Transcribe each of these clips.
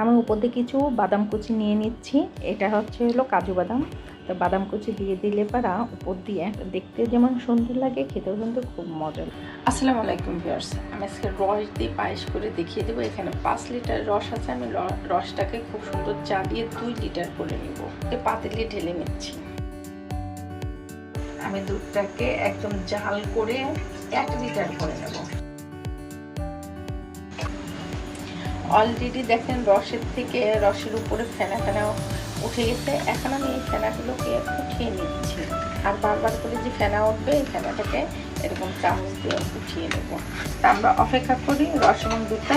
আমি উপর দিয়ে কিছু বাদাম কুচি নিয়ে নিচ্ছি। এটা হচ্ছে হলো কাজু বাদাম। তো বাদাম কুচি দিয়ে দিলে পারা উপর দিয়ে দেখতে যেমন সুন্দর লাগে, খেতেও কিন্তু খুব মজা আসসালামু আলাইকুম ভিউয়ার্স, আমি আজকে রস দিয়ে পায়েস করে দেখিয়ে দেবো। এখানে পাঁচ লিটার রস আছে, আমি রসটাকে খুব সুন্দর চা দিয়ে দুই লিটার করে নিব। পাতিলে ঢেলে নিচ্ছি। আমি দুধটাকে একদম জাল করে এক লিটার করে নেব। অলরেডি দেখেন রসের থেকে রসের উপরে ফেনা ফেনা উঠে গেছে। এখন আমি এই ফেনাগুলোকে উঠিয়ে নিচ্ছি। আর বারবার করে যে ফেনা উঠবে, এই ফেনাটাকে এরকম চামচ দিয়ে উঠিয়ে নেব। তা আমরা অপেক্ষা করি রস এবং দুধটা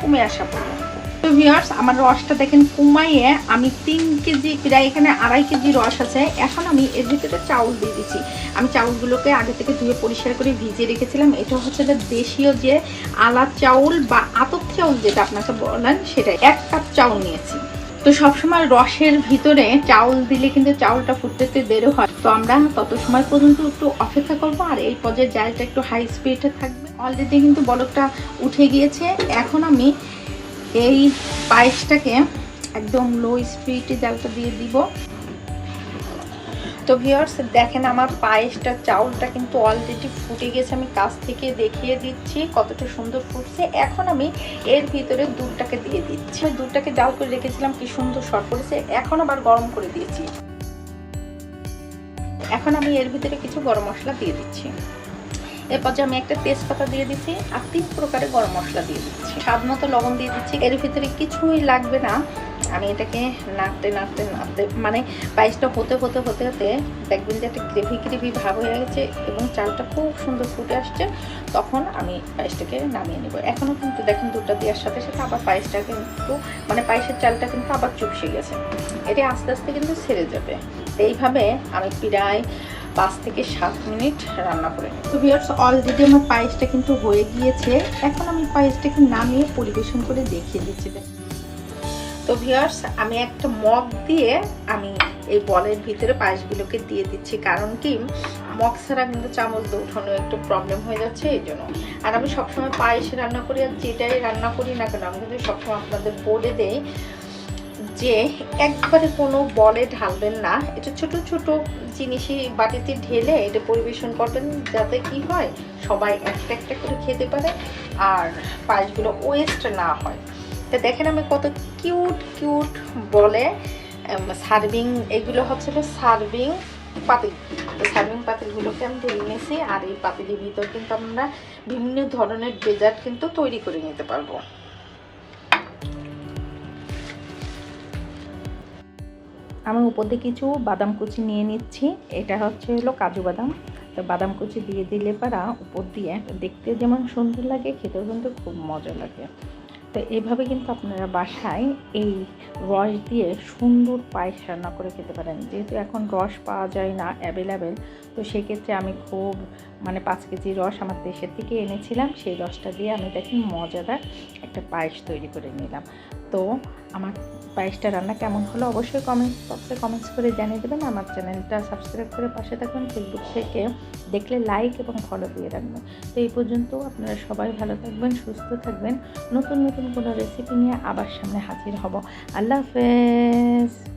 কমে আসা পর্যন্ত। তো ভিউয়ার্স আমার রসটা দেখেন কমাইয়ে আমি তিন কেজি, প্রায় এখানে আড়াই কেজি রস আছে। এখন আমি এর ভিতরে চাউল দিয়ে দিচ্ছি। আমি চাউলগুলোকে আগে থেকে ধুয়ে পরিষ্কার করে ভিজিয়ে রেখেছিলাম। এটা হচ্ছে যে দেশীয় যে আলা চাউল বা আতপ চাউল যেটা আপনাকে বলেন, সেটা এক কাপ চাউল নিয়েছি। তো সবসময় রসের ভিতরে চাউল দিলে কিন্তু চাউলটা ফুটতে দেরি হয়। তো আমরা তত সময় পর্যন্ত একটু অপেক্ষা করব আর এই পর্যায়ে জালটা একটু হাই স্পিডে থাকবে। অলরেডি কিন্তু বলকটা উঠে গিয়েছে। এখন আমি এই পায়েসটাকে একদম লো স্পিডে জালটা দিয়ে দিব। তো ভিউয়ার্স দেখেন আমার পায়েসটা, চাউলটা কিন্তু অলরেডি ফুটে গেছে, আমি কাছ থেকে দেখিয়ে দিচ্ছি কতটা সুন্দর ফুটছে। এখন আমি এর ভিতরে দুধটাকে দিয়ে দিচ্ছি। দুধটাকে জাল করে রেখেছিলাম, কি সুন্দর শর্ট করেছে এখন আবার গরম করে দিয়েছি। এখন আমি এর ভিতরে কিছু গরম মশলা দিয়ে দিচ্ছি। এরপর যে আমি একটা তেজপাতা দিয়ে দিচ্ছি আর তিন প্রকারের গরম মশলা দিয়ে দিচ্ছি। স্বাদ মতো লবণ দিয়ে দিচ্ছি। এর ভিতরে কিছুই লাগবে না। আমি এটাকে নাড়তে নাড়তে নাড়তে মানে পায়েসটা হতে হতে হতে হতে দেখবেন যে একটা গ্রেভি গ্রেভি ভাব হয়ে গেছে এবং চালটা খুব সুন্দর ফুটে আসছে। তখন আমি পায়েসটাকে নামিয়ে নেব। এখনও কিন্তু দেখেন দুধটা দেওয়ার সাথে সাথে আবার পায়েসটা কিন্তু মানে পায়েসের চালটা কিন্তু আবার চুপসে গেছে। এটা আস্তে আস্তে কিন্তু ছেড়ে যাবে। এইভাবে আমি প্রায় পাঁচ থেকে সাত মিনিট রান্না করে নিই। তো ভিউয়ার্স অলরেডি আমার পায়েসটা কিন্তু হয়ে গিয়েছে। এখন আমি পায়েসটাকে নামিয়ে পরিবেশন করে দেখিয়ে দিচ্ছি। তো ভিউয়ার্স আমি একটা মগ দিয়ে আমি এই বলের ভিতরে পায়েসগুলোকে দিয়ে দিচ্ছি। কারণ কি? মগ ছাড়া কিন্তু চামচ উঠানো একটু প্রবলেম হয়ে যাচ্ছে এই জন্য। আর আমি সবসময় পায়েস রান্না করি আর যেটাই রান্না করি না কেন আমি কিন্তু সবসময় আপনাদের বলে দেই যে একবারে কোনো বলে ঢালবেন না। এটা ছোট ছোট জিনিসই বাটিতে ঢেলে এটা পরিবেশন করবেন যাতে কি হয়, সবাই একটা একটা করে খেতে পারে আর পায়েসগুলো ওয়েস্ট না হয়। তা দেখেন আমি কত কিউট কিউট বলে সার্ভিং এগুলো হচ্ছে সার্ভিং পাতিল। সার্ভিং পাতিলগুলোকে আমি ঢেলে নিয়েছি আর এই পাতিলের ভিতর কিন্তু আমরা বিভিন্ন ধরনের ডেজার্ট কিন্তু তৈরি করে নিতে পারব। আমি উপর দিয়ে কিছু বাদাম কুচি নিয়ে নিচ্ছি। এটা হচ্ছে হলো কাজু বাদাম। তো বাদাম কুচি দিয়ে দিলে পারা উপর দিয়ে দেখতে যেমন সুন্দর লাগে, খেতেও কিন্তু খুব মজা লাগে। তো এইভাবে কিন্তু আপনারা বাসায় এই রস দিয়ে সুন্দর পায়েস রান্না করে খেতে পারেন। যেহেতু এখন রস পাওয়া যায় না অ্যাভেলেবেল, তো সেক্ষেত্রে আমি খুব মানে পাঁচ কেজি রস আমার দেশের থেকে এনেছিলাম। সেই রসটা দিয়ে আমি দেখেন মজাদার একটা পায়েস তৈরি করে নিলাম। তো আমার পায়েসটা রান্না কেমন হলো অবশ্যই কমেন্টস বক্সে কমেন্টস করে জানিয়ে দেবেন। আমার চ্যানেলটা সাবস্ক্রাইব করে পাশে থাকবেন ফেসবুক থেকে। দেখলে লাইক এবং ফলো দিয়ে রাখবেন। তো এই পর্যন্ত আপনারা সবাই ভালো থাকবেন, সুস্থ থাকবেন। নতুন নতুন কোনো রেসিপি নিয়ে আবার সামনে হাজির হব। আল্লাহ হাফেজ।